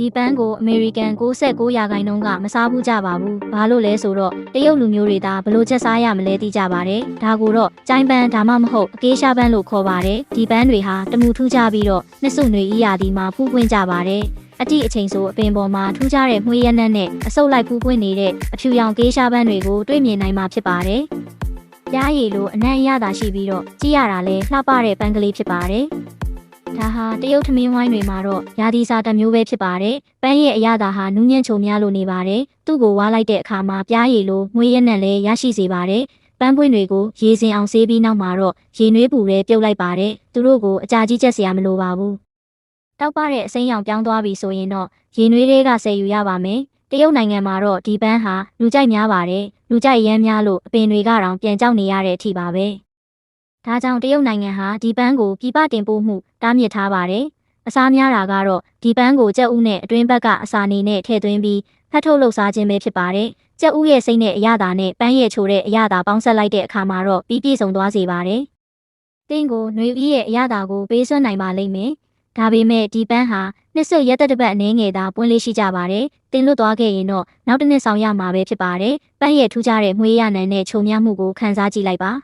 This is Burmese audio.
ဒီပန်းကိုအမေရိကန်69ရာခိုင်နှုန်းကမစားဘူးကြပါဘူး။ဘာလို့လဲဆိုတော့တရုတ်လူမျိုးတွေဒါဘလို့ချက်စားရမလဲသိကြပါတယ်။ဒါကိုတော့ကျိုင်းပန်းဒါမှမဟုတ်အကေးရှားပန်းလို့ခေါ်ပါတယ်။ဒီပန်းတွေဟာတမူထူးခြားပြီးတော့နှစ်စုနွေဤရာသီမှာဖူးပွင့်ကြပါတယ်။အတိအချိန်ဆိုအပင်ပေါ်မှာထူးခြားတဲ့မှွေးရနက်နဲ့အဆုပ်လိုက်ဖူးပွင့်နေတဲ့အဖြူရောင်ကေးရှားပန်းတွေကိုတွေ့မြင်နိုင်မှာဖြစ်ပါတယ်။ပြားရည်လိုအနံ့အရသာရှိပြီးတော့ကြည့်ရတာလဲလှပတဲ့ပန်းကလေးဖြစ်ပါတယ်။ ဒါဟာတရုတ်ထမင်းဝိုင်းတွေမှာတော့ရာသီစာတစ်မျိုးပဲဖြစ်ပါတယ်။ပန်းရဲ့အရသာဟာနူးညံ့ချုံများလို့နေပါတယ်။သူ့ကိုဝါလိုက်တဲ့အခါမှာပြားရည်လိုငွေရက်နဲ့လည်းရရှိစေပါတယ်။ပန်းပွင့်တွေကိုရေစင်အောင်ဆေးပြီးနောက်မှာတော့ရေနွေးပူရဲပြုတ်လိုက်ပါတယ်။သူတို့ကိုအကြာကြီးချက်စရာမလိုပါဘူး။တောက်ပတဲ့အစိမ်းရောင်ပြောင်းသွားပြီဆိုရင်တော့ရေနွေးတွေကဆယ်ယူရပါမယ်။တရုတ်နိုင်ငံမှာတော့ဒီပန်းဟာလူကြိုက်များပါတယ်။လူကြိုက်ရမ်းများလို့အပင်တွေကတော့ပြန်ကြောက်နေရတဲ့အထိပါပဲ။ ဒါကြောင့်တရုတ်နိုင်ငံဟာဒီပန်းကိုပြပတင်ပို့မှုတားမြစ်ထားပါတယ်။အစားများတာကတော့ဒီပန်းကိုကြက်ဥနဲ့အတွင်းဘက်ကအစာနေနဲ့ထည့်သွင်းပြီးဖတ်ထုတ်လှုပ်ရှားခြင်းပဲဖြစ်ပါတယ်။ကြက်ဥရဲ့စိတ်နဲ့အရသာနဲ့ပန်းရဲ့ချိုတဲ့အရသာပေါင်းဆက်လိုက်တဲ့အခါမှာတော့ပြီးပြည့်စုံသွားစေပါတယ်။တင်းကိုຫນွေပြီးရဲ့အရသာကိုပေးစွမ်းနိုင်ပါလိမ့်မယ်။ဒါပေမဲ့ဒီပန်းဟာနှစ်ဆွရက်သက်တစ်ပတ်အနေငယ်သာပွင့်လေးရှိကြပါတယ်။တင်လွတ်သွားခဲ့ရင်တော့နောက်တစ်နှစ်ဆောင်ရမှာပဲဖြစ်ပါတယ်။ပန်းရဲ့ထူးခြားတဲ့မွေးရနံနဲ့ချုံမြမှုကိုခန်းစားကြည့်လိုက်ပါ။